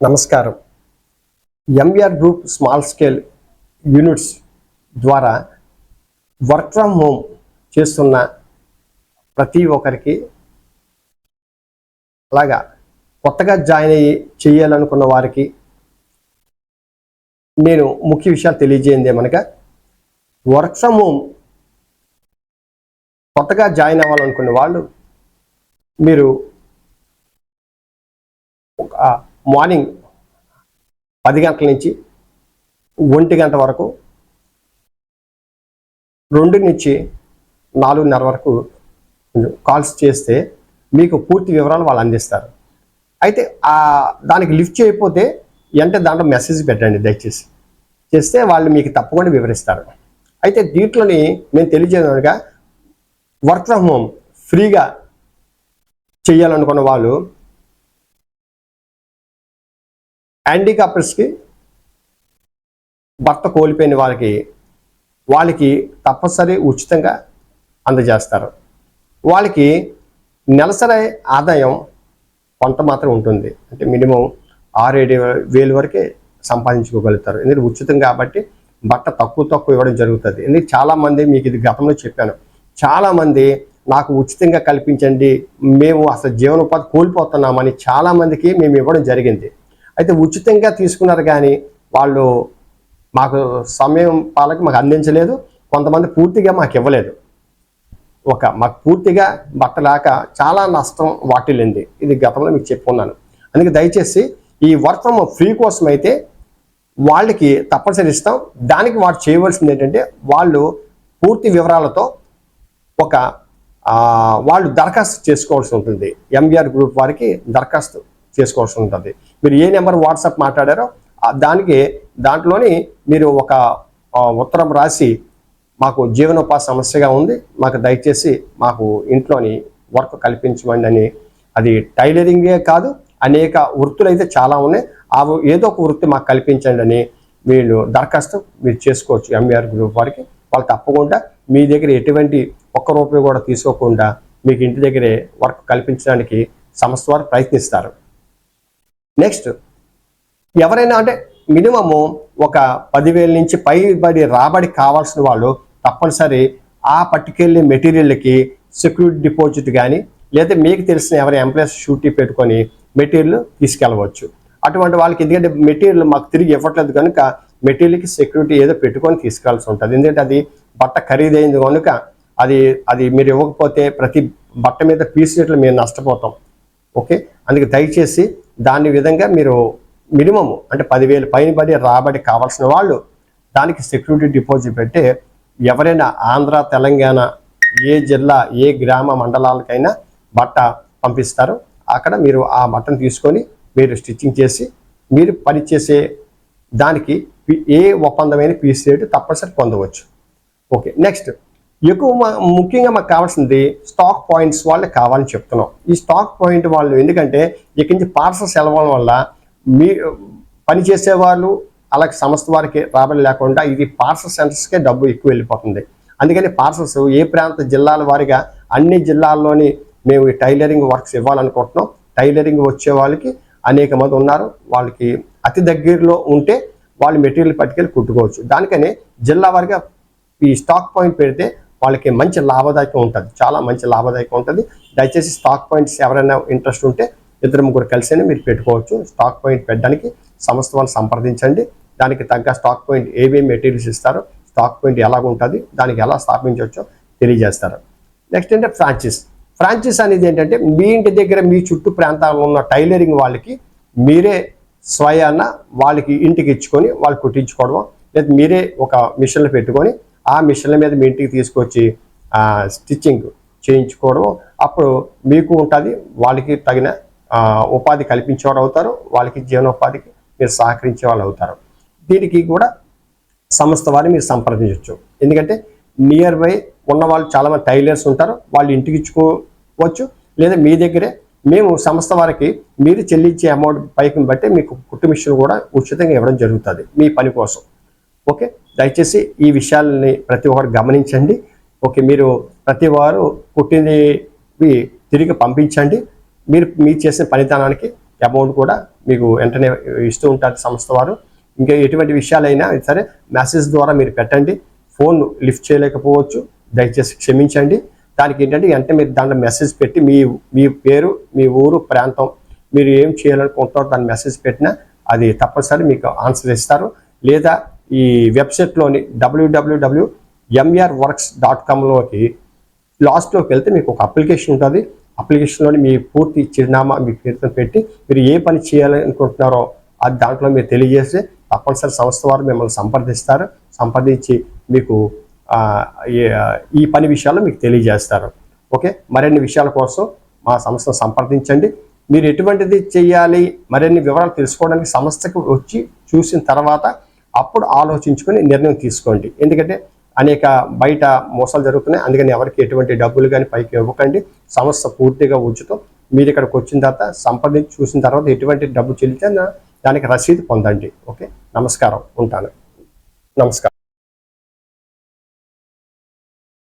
నమస్కారం. MVR group small scale units ద్వారా work from home చేస్తున్న ప్రతి ఒక్కరికి అలాగా కొత్తగా జాయిన్ అయ్యి చేయాలనుకున్న వారికి నేను ముఖ్య విషయాలు తెలియజేయండి ఏమనగా వర్క్ ఫ్రమ్ హోమ్ కొత్తగా జాయిన్ అవ్వాలనుకునే వాళ్ళు మీరు ఒక మార్నింగ్ పది గంటల నుంచి ఒంటి గంట వరకు రెండు నుంచి నాలుగున్నర వరకు కాల్స్ చేస్తే మీకు పూర్తి వివరాలు వాళ్ళు అందిస్తారు. అయితే దానికి లిఫ్ట్ చేయకపోతే అంటే దాంట్లో మెసేజ్ పెట్టండి దయచేసి. చేస్తే వాళ్ళు మీకు తప్పకుండా వివరిస్తారు. అయితే దీంట్లోని మేము తెలియజేయగా వర్క్ ఫ్రమ్ హోమ్ ఫ్రీగా చేయాలనుకున్న వాళ్ళు హ్యాండికాప్టర్స్కి భర్త కోల్పోయిన వాళ్ళకి వాళ్ళకి తప్పనిసరి ఉచితంగా అందజేస్తారు. వాళ్ళకి నెలసరి ఆదాయం కొంత మాత్రం ఉంటుంది. అంటే మినిమం ఆరు ఏడు వేలు వరకే సంపాదించుకోగలుగుతారు. ఎందుకంటే ఉచితం కాబట్టి బట్ట తక్కువ తక్కువ ఇవ్వడం జరుగుతుంది. ఎందుకంటే చాలామంది మీకు ఇది గతంలో చెప్పాను. చాలామంది నాకు ఉచితంగా కల్పించండి మేము అసలు జీవనోపాధి కోల్పోతున్నామని చాలామందికి మేము ఇవ్వడం జరిగింది. అయితే ఉచితంగా తీసుకున్నారు కానీ వాళ్ళు మాకు సమయం పాలకి మాకు అందించలేదు. కొంతమంది పూర్తిగా మాకు ఇవ్వలేదు. ఒక మాకు పూర్తిగా బట్ట లేక చాలా నష్టం వాటిల్లింది. ఇది గతంలో మీకు చెప్పుకున్నాను అందుకే దయచేసి ఈ వర్క్ ఫ్రమ్ ఫ్రీ కోసం అయితే వాళ్ళకి తప్పనిసరి ఇస్తాం. దానికి వాడు చేయవలసింది ఏంటంటే వాళ్ళు పూర్తి వివరాలతో ఒక వాళ్ళు దరఖాస్తు చేసుకోవాల్సి ఉంటుంది. ఎంబీఆర్ గ్రూప్ వారికి దరఖాస్తు. చేసుకోవాల్సి ఉంటుంది. మీరు ఏ నెంబర్ వాట్సాప్ మాట్లాడారో దానికి దాంట్లోని మీరు ఒక ఉత్తరం రాసి మాకు జీవనోపాధి సమస్యగా ఉంది మాకు దయచేసి మాకు ఇంట్లోని వర్క్ కల్పించమండి అని అది టైలరింగే కాదు అనేక వృత్తులు అయితే చాలా ఉన్నాయి ఆ ఏదో ఒక వృత్తి మాకు కల్పించండి అని వీళ్ళు దరఖాస్తు మీరు చేసుకోవచ్చు ఎంబీఆర్ గ్రూప్ వారికి. వాళ్ళు తప్పకుండా మీ దగ్గర ఎటువంటి ఒక్క రూపాయి కూడా తీసుకోకుండా మీకు ఇంటి దగ్గరే వర్క్ కల్పించడానికి సంస్థ వారు ప్రయత్నిస్తారు. నెక్స్ట్ ఎవరైనా అంటే మినిమము ఒక పదివేల నుంచి పైబడి రాబడి కావాల్సిన వాళ్ళు తప్పనిసరి ఆ పట్టుకెళ్ళే మెటీరియల్కి సెక్యూరిటీ డిపాజిట్ కానీ లేదా మీకు తెలిసిన ఎవరి ఎంప్లాయీస్ షూటీ పెట్టుకొని మెటీరియల్ తీసుకెళ్ళవచ్చు. అటువంటి వాళ్ళకి ఎందుకంటే మెటీరియల్ మాకు తిరిగి ఇవ్వట్లేదు కనుక మెటీరియల్కి సెక్యూరిటీ ఏదో పెట్టుకొని తీసుకెళ్ళాల్సి ఉంటుంది. ఎందుకంటే అది బట్ట ఖరీదైంది కనుక అది అది మీరు ఇవ్వకపోతే ప్రతి బట్ట మీద పీస్ రేట్లు మేము నష్టపోతాం. ఓకే? అందుకే దయచేసి దాని విధంగా మీరు మినిమం అంటే పదివేలు పైన పడి రాబడి కావాల్సిన వాళ్ళు దానికి సెక్యూరిటీ డిపాజిట్ పెట్టి ఎవరైనా ఆంధ్ర తెలంగాణ ఏ జిల్లా ఏ గ్రామ మండలాలకైనా బట్ట పంపిస్తారు. అక్కడ మీరు ఆ బట్టను తీసుకొని మీరు స్టిచ్చింగ్ చేసి మీరు పనిచేసే దానికి ఏ ఒప్పందమైన పీస్ రేటు తప్పనిసరి పొందవచ్చు. Okay next. ఎక్కువ ముఖ్యంగా మాకు కావాల్సింది స్టాక్ పాయింట్స్ వాళ్ళకి కావాలని చెప్తున్నాం. ఈ స్టాక్ పాయింట్ వాళ్ళు ఎందుకంటే ఇక్కడి నుంచి పార్సల్స్ వెళ్ళడం వల్ల మీ పనిచేసే వాళ్ళు అలాగే సంస్థ వారికి రాబడి లేకుండా ఇది పార్సల్ సెంటర్స్కే డబ్బు ఎక్కువ వెళ్ళిపోతుంది. అందుకని పార్సల్స్ ఏ ప్రాంత జిల్లాల వారిగా అన్ని జిల్లాల్లోని మేము ఈ టైలరింగ్ వర్క్స్ ఇవ్వాలనుకుంటున్నాం. టైలరింగ్ వచ్చే వాళ్ళకి అనేక మంది ఉన్నారు. వాళ్ళకి అతి దగ్గరలో ఉంటే వాళ్ళు మెటీరియల్ పట్టుకెళ్ళి కుట్టుకోవచ్చు. దానికనే జిల్లా వారిగా ఈ స్టాక్ పాయింట్ పెడితే వాళ్ళకి మంచి లాభదాయకం ఉంటుంది. చాలా మంచి లాభదాయకం ఉంటుంది. దయచేసి స్టాక్ పాయింట్స్ ఎవరైనా ఇంట్రెస్ట్ ఉంటే ఇద్దరు ముగ్గురు కలిసి మీరు పెట్టుకోవచ్చు. స్టాక్ పాయింట్ పెట్టడానికి సంస్థ వాళ్ళు సంప్రదించండి. దానికి తగ్గ స్టాక్ పాయింట్ ఏమేమి మెటీరియల్స్ ఇస్తారో స్టాక్ పాయింట్ ఎలాగ ఉంటుంది దానికి ఎలా స్థాపించవచ్చో తెలియజేస్తారు. నెక్స్ట్ అంటే ఫ్రాంచైజ్ ఫ్రాంచైజ్ అనేది ఏంటంటే మీ ఇంటి దగ్గర మీ చుట్టూ ప్రాంతాల్లో ఉన్న టైలరింగ్ వాళ్ళకి మీరే స్వయాన వాళ్ళకి ఇంటికి ఇచ్చుకొని వాళ్ళు కుట్టించుకోవడం లేదా మీరే ఒక మిషన్లు పెట్టుకొని ఆ మిషన్ల మీద మీ ఇంటికి తీసుకొచ్చి స్టిచ్చింగ్ చేయించుకోవడం అప్పుడు మీకు ఉంటుంది వాళ్ళకి తగిన ఉపాధి కల్పించేవారు అవుతారు వాళ్ళకి జీవనోపాధికి మీరు సహకరించే వాళ్ళు అవుతారు. దీనికి కూడా సంస్థ వారిని మీరు సంప్రదించవచ్చు ఎందుకంటే నియర్ బై ఉన్న వాళ్ళు చాలామంది టైలర్స్ ఉంటారు వాళ్ళు ఇంటికి ఇచ్చుకోవచ్చు లేదా మీ దగ్గరే మేము సంస్థ వారికి మీరు చెల్లించే అమౌంట్ పైకి బట్టి మీకు కుట్టు మిషన్ కూడా ఉచితంగా ఇవ్వడం జరుగుతుంది మీ పని కోసం. ఓకే? దయచేసి ఈ విషయాలని ప్రతి ఒక్కరు గమనించండి. ఓకే మీరు ప్రతి వారు పుట్టినవి తిరిగి పంపించండి. మీరు మీరు చేసిన పనితనానికి అమౌంట్ కూడా మీకు వెంటనే ఇస్తూ ఉంటారు సంస్థ వారు. ఇంకా ఎటువంటి విషయాలైనా సరే మెసేజ్ ద్వారా మీరు పెట్టండి. ఫోన్ లిఫ్ట్ చేయలేకపోవచ్చు. దయచేసి క్షమించండి. దానికి ఏంటంటే వెంటనే మీరు దాంట్లో మెసేజ్ పెట్టి మీ మీ పేరు మీ ఊరు ప్రాంతం మీరు ఏం చేయాలనుకుంటారో దాని మెసేజ్ పెట్టినా అది తప్పనిసరి మీకు ఆన్సర్ ఇస్తారు. లేదా ఈ వెబ్సైట్లోని డబ్ల్యూడబ్ల్యూడబ్ల్యూ ఎంఆర్ వర్క్స్ డాట్ కామ్లోకి లాస్ట్లోకి వెళ్తే మీకు ఒక అప్లికేషన్ ఉంటుంది. అప్లికేషన్లోని మీ పూర్తి చిరునామా మీ పేరుతో పెట్టి మీరు ఏ పని చేయాలనుకుంటున్నారో అది దాంట్లో మీరు తెలియజేస్తే తప్పనిసరి సంస్థ వారు మిమ్మల్ని సంప్రదిస్తారు. సంప్రదించి మీకు ఈ- ఈ పని విషయాలు మీకు తెలియజేస్తారు. ఓకే? మరిన్ని విషయాల కోసం మా సంస్థను సంప్రదించండి. మీరు ఎటువంటిది చేయాలి? మరిన్ని వివరాలు తెలుసుకోవడానికి సంస్థకు వచ్చి చూసిన తర్వాత అప్పుడు ఆలోచించుకొని నిర్ణయం తీసుకోండి. ఎందుకంటే అనేక బయట మోసాలు జరుగుతున్నాయి. అందుకని ఎవరికి ఎటువంటి డబ్బులు కానీ పైకి ఇవ్వకండి. సంస్థ పూర్తిగా ఉంచుతూ మీరు ఇక్కడికి వచ్చిన తర్వాత సంప్రదించి చూసిన తర్వాత ఎటువంటి డబ్బు చెల్లితే దానికి రసీదు పొందండి. ఓకే? నమస్కారం. ఉంటాను. నమస్కారం.